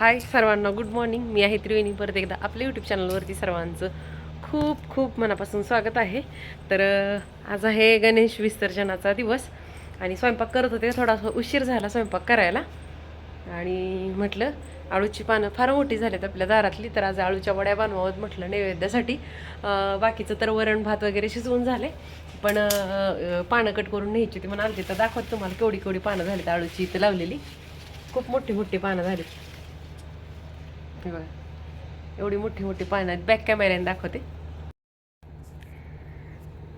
हाय सर्वांना good morning मी आहे त्रिवेणी. परत एकदा आपल्या यूट्यूब चॅनलवरती सर्वांचं खूप खूप मनापासून स्वागत आहे. तर आज आहे गणेश विसर्जनाचा दिवस. आणि स्वयंपाक करत होते. थोडासा उशीर झाला स्वयंपाक करायला. आणि म्हटलं आळूची पानं फार मोठी झालीत आपल्या दारातली तर आज आळूच्या वड्या बनवावत म्हटलं नैवेद्यासाठी. बाकीचं तर वरण भात वगैरे शिजवून झाले. पण पानं कट करून न्यायची होती म्हणून आलती. तर दाखवत तुम्हाला केवढी केवढी पानं झालीत आळूची इथं लावलेली. खूप मोठी मोठी पानं झालीत. हे बघा एवढी मोठी मोठी पानं आहेत. बॅक कॅमेऱ्याने दाखवते.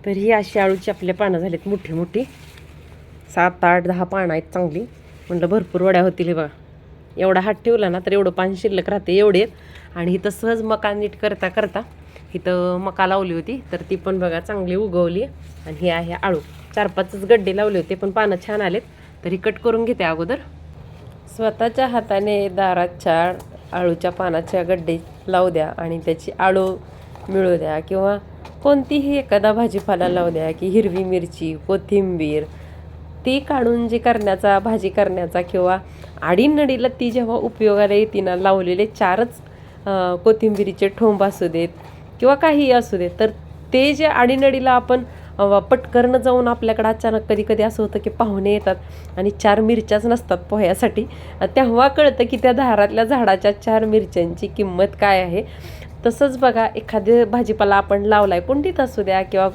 तर ही अशी आळूची आपल्या पानं झालीत मोठी मोठी. सात आठ दहा पानं आहेत चांगली. म्हटलं भरपूर वड्या होतील हे बघा. एवढा हात ठेवला ना तर एवढं पान शिल्लक राहते एवढे. आहेत आणि इथं सहज मका नीट करता करता इथं मका लावली होती. तर ती पण बघा चांगली उगवली. आणि ही आहे आळू. चार पाचच गड्डे लावले होते पण पानं छान आलेत. तर ही कट करून घेते अगोदर. स्वतःच्या हाताने दाराच्या आळूच्या पानाच्या गड्डे लावू द्या आणि त्याची आळू मिळू द्या किंवा कोणतीही एखादा भाजीपाला लावू द्या की हिरवी मिरची कोथिंबीर ती काढून जी करण्याचा भाजी करण्याचा किंवा आडीनडीला ती जेव्हा उपयोगाला येते ना लावलेले चारच कोथिंबिरीचे ठोंब असू देत किंवा काहीही असू देत तर ते जे आडीनडीला आपण पटकरनं जाऊन आपल्याकडं अचानक कधी कधी असं होतं की पाहुणे येतात आणि चार मिरच्याच नसतात पोह्यासाठी. तेव्हा कळतं की त्या दारातल्या झाडाच्या चार मिरच्यांची किंमत काय आहे. तसंच बघा एखादे भाजीपाला आपण लावलाय कुंडीत असू द्या किंवा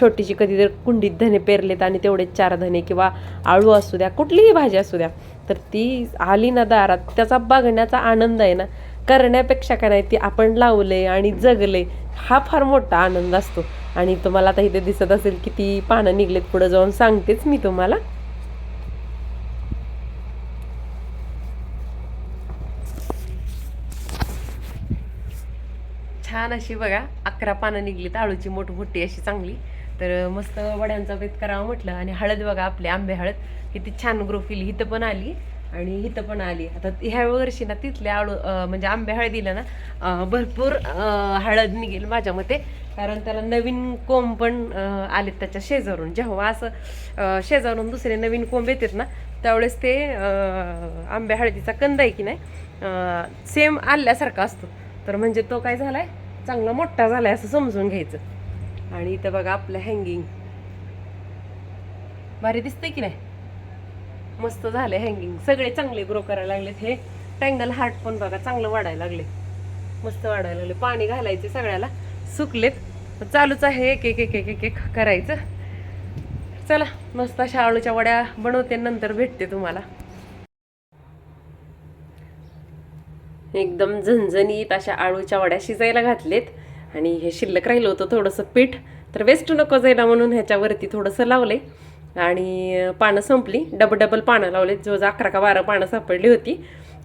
छोटीशी कधी जर कुंडीत धने पेरलेत आणि तेवढे चार धने किंवा आळू असू द्या कुठलीही भाजी असू द्या तर ती आली ना दारात त्याचा बघण्याचा आनंद आहे ना. करण्यापेक्षा काय नाही ती आपण लावले आणि जगले हा फार मोठा आनंद असतो. आणि तुम्हाला आता इथे दिसत असेल किती पानं निघलेत पुढे जाऊन सांगतेच मी तुम्हाला. छान अशी बघा अकरा पानं निघलीत आळूची मोठमोठी अशी चांगली. तर मस्त वड्यांचा बेत करावा म्हटलं. आणि हळद बघा आपली आंबे हळद. किती छान ग्रोफिल इथं पण आली. आणि इथं पण आली. आता ह्या वर्षी ना तिथल्या आळू म्हणजे आंबे हळदीला ना भरपूर हळद निघेल माझ्या मते. कारण त्याला नवीन कोंब पण आलेत त्याच्या शेजारून. जेव्हा असं शेजारून दुसरे नवीन कोंब येतात ना त्यावेळेस ते आंब्या आंबे हळदीचा कंद आहे की नाही सेम आल्यासारखा असतो. तर म्हणजे तो काय झाला आहे चांगला मोठा झाला आहे असं समजून घ्यायचं. आणि इथं बघा आपलं हँगिंग भारी दिसतंय की नाही? मस्त झाले हँगिंग सगळे चांगले ग्रो करायला लागलेत. हे टँगल हार्ट पण बघा चांगलं वाढायला लागले. मस्त वाढायला लागले. पाणी घालायचे सगळ्याला. सुकलेत. चालूच आहे. एक एक एक एक एक एक करायचं. चला मस्त अशा आळूच्या वड्या बनवते. नंतर भेटते तुम्हाला. एकदम झणझणीत अशा आळूच्या वड्या शिजायला घातलेत. आणि हे शिल्लक राहिलं होतं थोडंसं पीठ. तर वेस्ट नको जायला म्हणून ह्याच्यावरती थोडंसं लावलं आहे आणि पानं संपली. डबल डबल पानं लावले जवळजवळ अकरा का बारा पानं सापडली होती.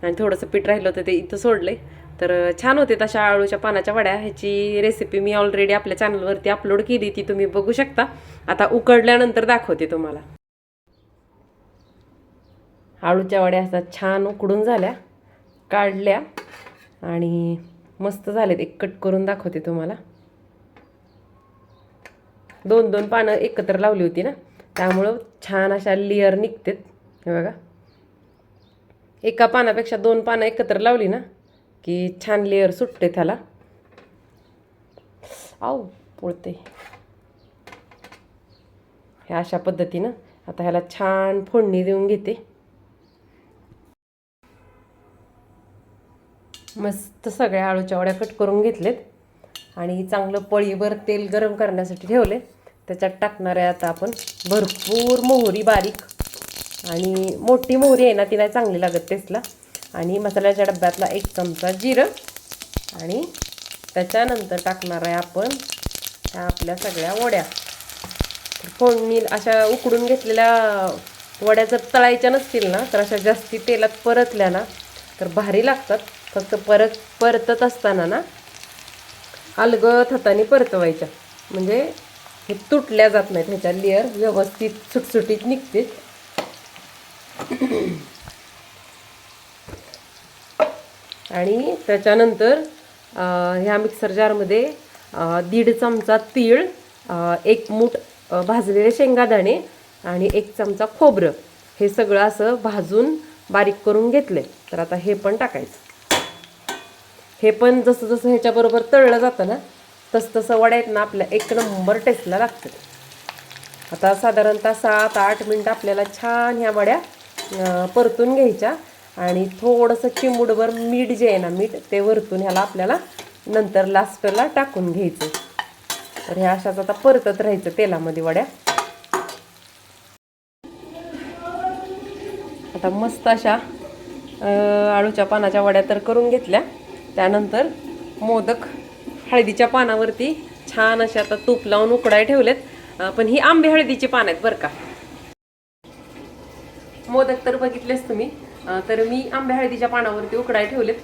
आणि थोडंसं पीठ राहिलं होतं ते इथं सोडले तर छान होते तशा आळूच्या पानाच्या वड्या. ह्याची रेसिपी मी ऑलरेडी आपल्या चॅनलवरती अपलोड केली. ती तुम्ही बघू शकता. आता उकडल्यानंतर दाखवते तुम्हाला. आळूच्या वड्या असा छान उकडून झाल्या काढल्या आणि मस्त झालेत. एक कट करून दाखवते तुम्हाला. दोन दोन पानं एकत्र लावली होती ना? त्यामुळं छान अशा लेअर निघतात. हे बघा. एका पानापेक्षा दोन पानं एकत्र लावली ना की छान लेअर सुटते त्याला. आऊ पोळते. ह्या अशा पद्धतीनं आता ह्याला छान फोडणी देऊन घेते. मस्त सगळ्या आळूच्या वड्या कट करून घेतलेत. आणि चांगलं पळीभर तेल गरम करण्यासाठी ठेवले त्याच्यात टाकणार आहे आता आपण. भरपूर मोहरी बारीक. आणि मोठी मोहरी आहे ना ती नाही चांगली लागत टेस्टला आणि मसाल्याच्या डब्यातला एक चमचा जिरं. आणि त्याच्यानंतर टाकणार आहे आपण ह्या आपल्या सगळ्या वड्या. फोडणी अशा उकडून घेतलेल्या वड्या जर तळायच्या नसतील ना तर अशा जास्ती तेलात परतल्या ना तर भारी लागतात. फक्त परत परतत असताना ना अलगत हाताने परतवायच्या. म्हणजे हे तुटल्या जात नाहीत ह्याच्या लेअर व्यवस्थित सुटसुटीत निघते. आणि त्याच्यानंतर ह्या मिक्सर जारमध्ये दीड चमचा तीळ एक मूठ भाजलेले शेंगादाणे आणि एक चमचा खोबरं. हे सगळं असं भाजून बारीक करून घेतलं तर आता हे पण टाकायचं. हे पण जसं जसं ह्याच्याबरोबर तळलं जातं ना तसं तसं वड्या आहेत ना आपल्या एक नंबर टेस्टला लागतात आता साधारणतः सात आठ मिनटं आपल्याला छान ह्या वड्या परतून घ्यायच्या आणि थोडंसं चिमूडभर मीठ जे आहे ना मीठ ते वरतून ह्याला आपल्याला नंतर लास्टला टाकून घ्यायचं. तर ह्या अशाच आता परतत राहायचं तेलामध्ये वड्या. आता मस्त अशा अळूच्या आळूच्या पानाच्या वड्या तर करून घेतल्या. त्यानंतर मोदक हळदीच्या पानावरती छान असे आता तूप लावून उकडाय ठेवलेत. पण ही आंबे हळदीची पान आहेत बरं का. मोदक तर बघितलेच तुम्ही. तर मी आंब्या हळदीच्या पानावरती उकडाय ठेवलेत.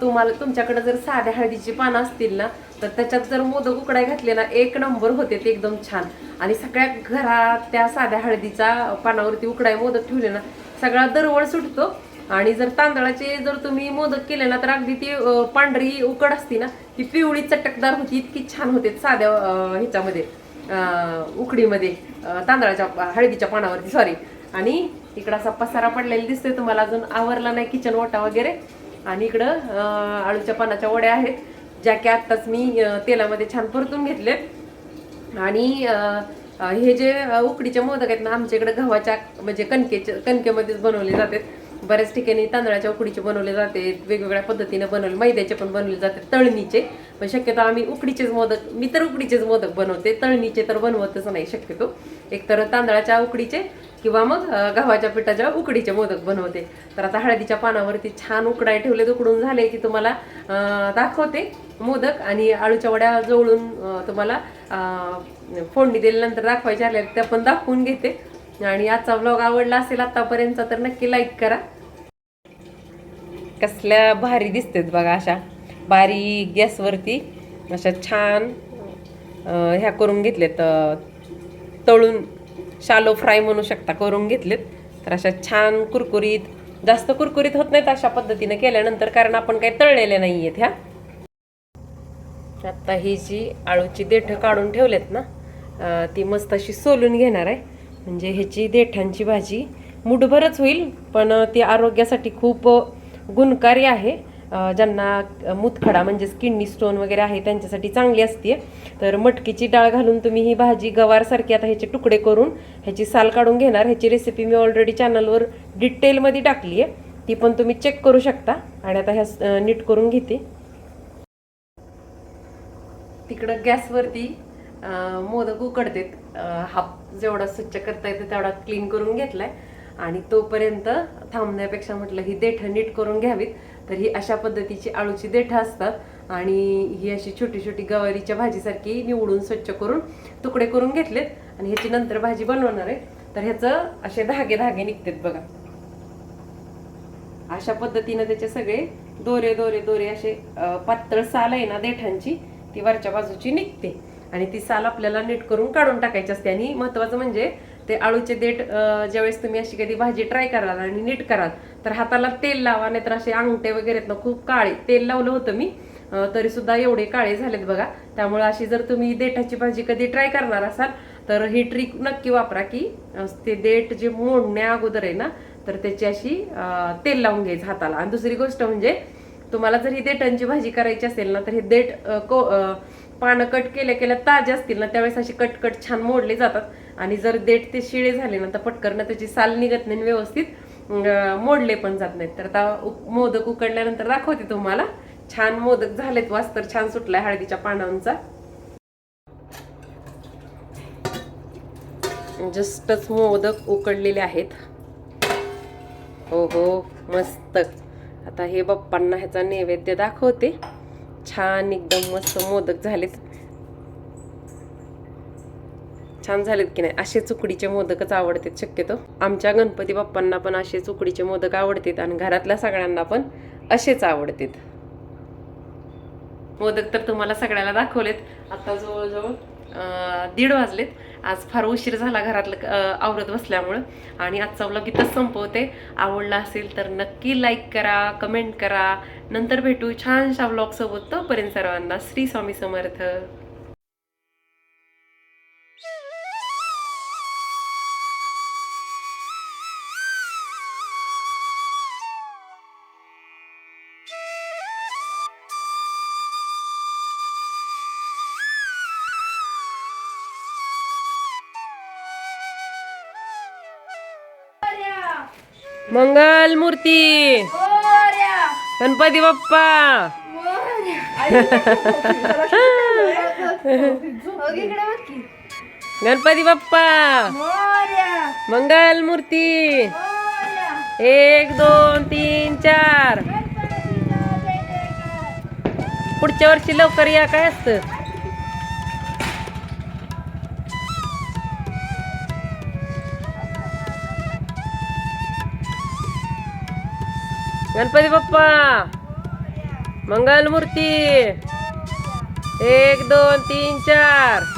तुम्हाला तुमच्याकडे जर साध्या हळदीची पानं असतील ना तर त्याच्यात जर मोदक उकडाय घातले ना एक नंबर होते ते एकदम छान. आणि सगळ्या घरात त्या साध्या हळदीच्या पानावरती उकडाय मोदक ठेवले ना सगळा दरवळ सुटतो. आणि जर तांदळाचे जर तुम्ही मोदक केले ना तर अगदी ती पांढरी उकड असती ना ती पिवळी चटकदार होती इतकी छान होते साध्या ह्याच्यामध्ये उकडीमध्ये तांदळाच्या हळदीच्या पानावरती सॉरी आणि इकडं असा पसारा पडलेला दिसतोय तुम्हाला अजून आवरला नाही किचन ओटा वगैरे. आणि इकडं आळूच्या पानाच्या वड्या आहेत ज्या की आत्ताच मी तेलामध्ये छान परतून घेतले. आणि हे जे उकडीचे मोदक आहेत ना आमच्या इकडे गव्हाच्या म्हणजे कणकेचे कणकेमध्येच बनवले जातात. बऱ्याच ठिकाणी तांदळाच्या उकडीचे बनवले जाते वेगवेगळ्या पद्धतीने बनवले मैद्याचे पण बनवले जाते तळणीचे. पण शक्यतो आम्ही उकडीचेच मोदक मी तर उकडीचेच मोदक बनवते तळणीचे तर बनवतच नाही शक्यतो. एकतर तांदळाच्या उकडीचे किंवा मग गव्हाच्या पिठाच्या उकडीचे मोदक बनवते. तर आता हळदीच्या पानावरती छान उकडाय ठेवले उकडून झाले की तुम्हाला दाखवते मोदक आणि आळूच्या वड्या जवळून तुम्हाला फोडणी दिल्यानंतर दाखवायच्या आल्या त्या पण दाखवून घेते. आणि आजचा व्लॉग आवडला असेल आतापर्यंतचा तर नक्की लाईक करा. कसल्या भारी दिसतात बघा अशा. बारीक गॅसवरती अशा छान ह्या करून घेतलेत तळून शालो फ्राय म्हणू शकता करून घेतलेत तर अशा छान कुरकुरीत जास्त कुरकुरीत होत नाहीत अशा पद्धतीनं केल्यानंतर कारण आपण काही तळलेल्या नाही आहेत ह्या. आता ही जी आळूची देठं काढून ठेवलेत ना ती मस्त अशी सोलून घेणार आहे. म्हणजे ह्याची देठांची भाजी मुठभरच होईल पण ती आरोग्यासाठी खूप गुणकारी आहे. ज्यांना मुतखडा म्हणजेच किडनी स्टोन वगैरे आहे त्यांच्यासाठी चांगली असते तर मटकीची डाळ घालून तुम्ही ही भाजी गवारसारखी आता ह्याचे तुकडे करून ह्याची साल काढून घेणार. ह्याची रेसिपी मी ऑलरेडी चॅनलवर डिटेलमध्ये टाकली आहे ती पण तुम्ही चेक करू शकता. आणि आता ह्या नीट करून घेते. तिकडं गॅसवरती मोदक उकडतेत. हाफ जेवढा स्वच्छ करता येतं तेवढा क्लीन करून घेतलाय. आणि तोपर्यंत थांबण्यापेक्षा म्हटलं ही देठं नीट करून घ्यावीत. तर ही अशा पद्धतीची आळूची देठं असतात. आणि ही अशी छोटी छोटी गवारीच्या भाजीसारखी निवडून स्वच्छ करून तुकडे करून घेतलेत. आणि ह्याची नंतर भाजी बनवणार आहे. तर ह्याचं असे धागे धागे निघतात बघा. अशा पद्धतीनं त्याचे सगळे दोरे दोरे दोरे असे पातळ साल आहे ना देठांची ती वरच्या बाजूची निघते. आणि ती साल आपल्याला नीट करून काढून टाकायची असते. आणि महत्वाचं म्हणजे ते आळूचे देठ ज्यावेळेस तुम्ही अशी कधी भाजी ट्राय कराल आणि नीट कराल तर हाताला तेल लावा नाहीतर असे अंगठे वगैरे आहेत ना खूप काळे. तेल लावलं होतं मी तरी सुद्धा एवढे काळे झालेत बघा. त्यामुळे अशी जर तुम्ही देठाची भाजी कधी ट्राय करणार असाल तर ही ट्रिक नक्की वापरा की ते देठ जे मोडण्या अगोदर आहे ना तर त्याची अशी तेल लावून घ्यायचं हाताला. आणि दुसरी गोष्ट म्हणजे तुम्हाला जर ही देठांची भाजी करायची असेल ना तर हे देठ को पानं कट केल्या केल्या ताजे असतील ना त्यावेळेस असे कट कट छान मोडले जातात. आणि जर देठ ते शिळे झाले ना तर पटकन त्याची साल निघत नाही आणि व्यवस्थित मोडले पण जात नाहीत. तर आता उ- मोदक उकडल्यानंतर दाखवते तुम्हाला. छान मोदक झालेत वास्तर छान सुटलाय हळदीच्या पानांचा. जस्टच मोदक उकडलेले आहेत. हो हो मस्त. आता हे बाप्पांना ह्याचा नैवेद्य दाखवते. छान एकदम मस्त मोदक झालेत. छान झालेत की नाही? असेच उकडीचे मोदकच आवडतात शक्यतो. आमच्या गणपती बाप्पांना पण असेच उकडीचे मोदक आवडतात आणि घरातल्या सगळ्यांना पण असेच आवडतात. मोदक तर तुम्हाला सगळ्याला दाखवलेत. आता जवळजवळ दीड वाजलेत. आज फार उशीर झाला घरातलं आवरत बसल्यामुळं. आणि आजचा व्लॉग इथंच संपवते. आवडला असेल तर नक्की लाईक करा कमेंट करा. नंतर भेटू छानशा व्लॉगसोबत तोपर्यंत सर्वांना श्री स्वामी समर्थ. मंगल मूर्ती. गणपती बाप्पा. गणपती बाप्पा. मंगल मूर्ती. एक दोन तीन चार. पुढच्या वर्षी लवकर या काय असतं? गणपती बाप्पा मंगल मूर्ती एक दोन तीन चार.